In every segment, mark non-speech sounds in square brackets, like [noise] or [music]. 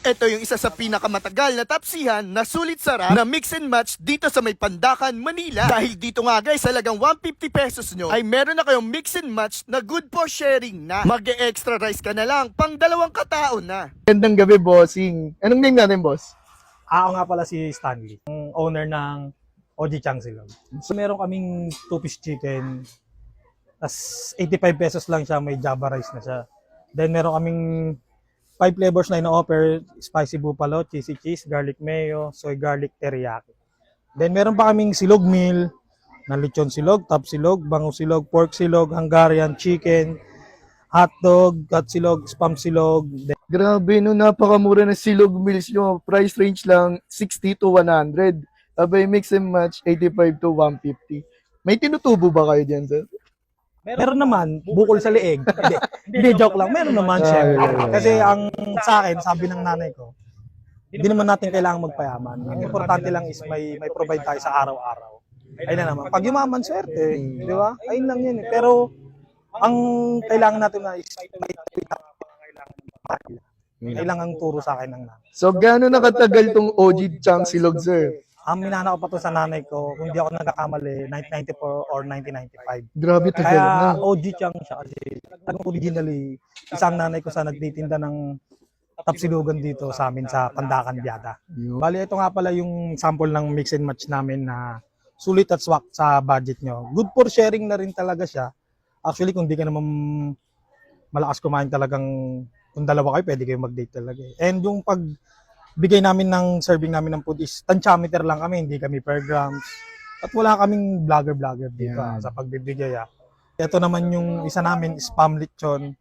Ito yung isa sa pinakamatagal na tapsihan na sulit sarap na mix and match dito sa may Pandakan, Manila. Dahil dito nga guys, halagang 150 pesos nyo ay meron na kayong mix and match na good for sharing na. mag extra rice ka na lang, pang dalawang katao na. Gandang gabi, bossing. Anong name natin, boss? Ako nga pala si Stanley, ang owner ng OG Chang Silog. So meron kaming two-piece chicken, tas 85 pesos lang siya, may java rice na siya. Then meron kaming five flavors na ino-offer, spicy buffalo, cheesy cheese, garlic mayo, soy garlic teriyaki. Then meron pa kaming silog meal, na lechon silog, top silog, bango silog, pork silog, Hungarian chicken, hotdog, hot silog, spam silog, then Grabe, no, napakamura na silog meals nyo. Price range lang 60 to 100. Abay, mix and match, 85 to 150. May tinutubo ba kayo dyan, sir? Meron naman, bukol sa leeg. [laughs] Hindi, hindi joke lang. Meron naman, yeah. Kasi ang sa akin, sabi ng nanay ko, hindi naman natin kailangan magpayaman. Ang importante lang is may may provide tayo sa araw-araw. Ayun na naman. Pag yumaman, swerte. Di ba? Ayun lang yun. eh. Pero, ang kailangan natin na is may kailangan ang turo sa akin ng nanay. So, gaano nakatagal tong OG Chang Silog, sir? Ang minana ko pa to sa nanay ko, kung di ako nagkakamali, 1994 or 1995. Grabe, na. Kaya OG Chang siya kasi talagang originally isang nanay ko sa nagtitinda ng tapsilugan dito sa amin sa Pandakan Biada. Bali ito nga pala yung sample ng mix and match namin na sulit at swak sa budget nyo. Good for sharing na rin talaga siya. Actually kung di ka naman malakas kumain talagang kung dalawa kayo pwede kayo mag-date talaga. eh. And yung pag bigay namin ng serving namin ng food is tantiameter lang kami, hindi kami per grams. At wala kaming vlogger-vlogger dito Yan. ah, sa pagbibigay. Ah. Ito naman yung isa namin, spam lechon,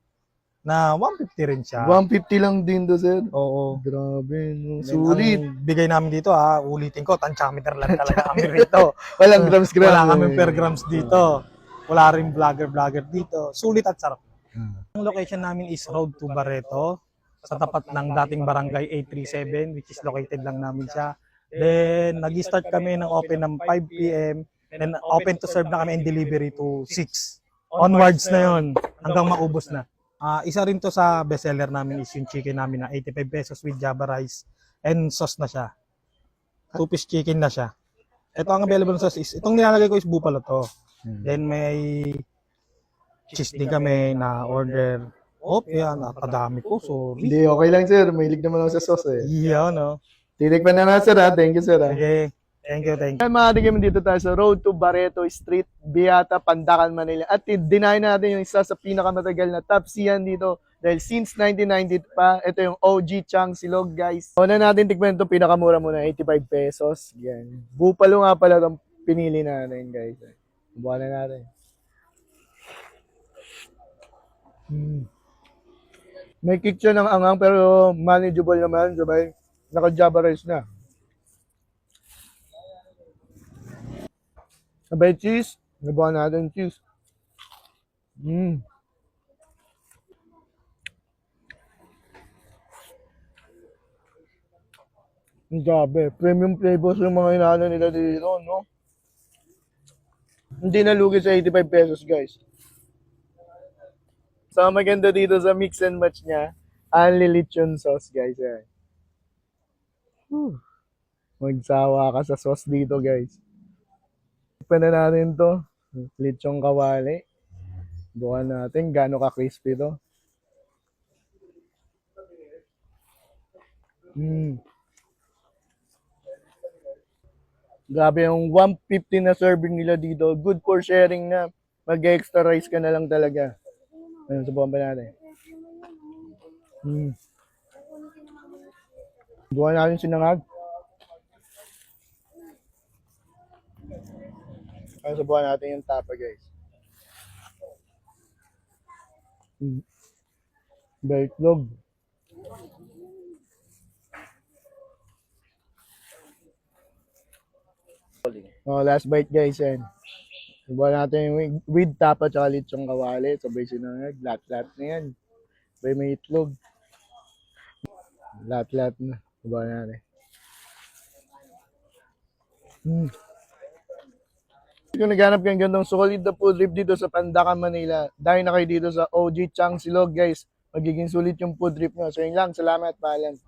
na 150 rin siya. 150 lang din do, sir. Oo. Grabe, no. Sulit. Ang bigay namin dito ah, ulitin ko, tantiameter lang talaga kami [laughs] rito. Walang grams grams. Wala kami per grams dito. Wala rin vlogger-vlogger dito. Sulit at sarap. Ang location namin is Road to Barreto sa tapat ng dating barangay 837 which is located lang namin siya. Then nag-start kami ng open ng 5 p.m. Then open to serve na kami and delivery to 6. Onwards na yon hanggang maubos na. Ah, isa rin to sa bestseller namin is yung chicken namin na 85 pesos with java rice and sauce na siya. Two piece chicken na siya. Ito ang available na sauce is itong nilalagay ko is buffalo to. Then may cheese din kami na order. Oh, yan, nakadami ko. Sorry. Hindi, okay lang, sir. Mahilig naman ako sa sauce, eh. Yeah, no? Tinikman na na, sir, ha? Thank you, sir, ha? Sige. Thank you, thank you. Ay, mga digim, dito tayo sa Road to Barreto Street, Beata, Pandacan, Manila. At deny natin yung isa sa pinakamatagal na top siyan dito. Dahil since 1990 pa, ito yung OG Chang Silog, guys. Una natin tikman ito, pinakamura muna, 85 pesos. Yan. Bupalo nga pala itong pinili natin, guys. Buwan na natin. Hmm. May kick siya ng angang pero manageable naman. Sabay, naka-java rice na. Sabay cheese. Nabuhan natin cheese. Mm. Ang Grabe. Premium flavors yung mga inaano nila dito, no? Hindi nalugi sa 85 pesos, guys. So, ang maganda dito sa mix and match niya, only lechon sauce, guys. Yan. Whew. Magsawa ka sa sauce dito, guys. Na natin to. Lechong kawali. Bukan natin gaano ka-crispy to. Mm. Grabe yung 150 na serving nila dito. Good for sharing na. Mag-extra rice ka na lang talaga. Ayun, subukan pa natin. Hmm. Buwan natin sinangag. Ayun, subukan natin yung tapa, guys. Hmm. Baitlog. Oh, last bite guys yan. Subukan natin yung with- tapa at litsong kawali. Sabay sinangag. Lahat-lahat na yan. Sabay may itlog. Lahat-lahat na. Subukan natin. Hmm. Kung naghanap kang gandang solid na food trip dito sa Pandacan, Manila, dahil na kayo dito sa OG Chang Silog, guys. Magiging sulit yung food trip nyo. So yun lang. Salamat. Paalam.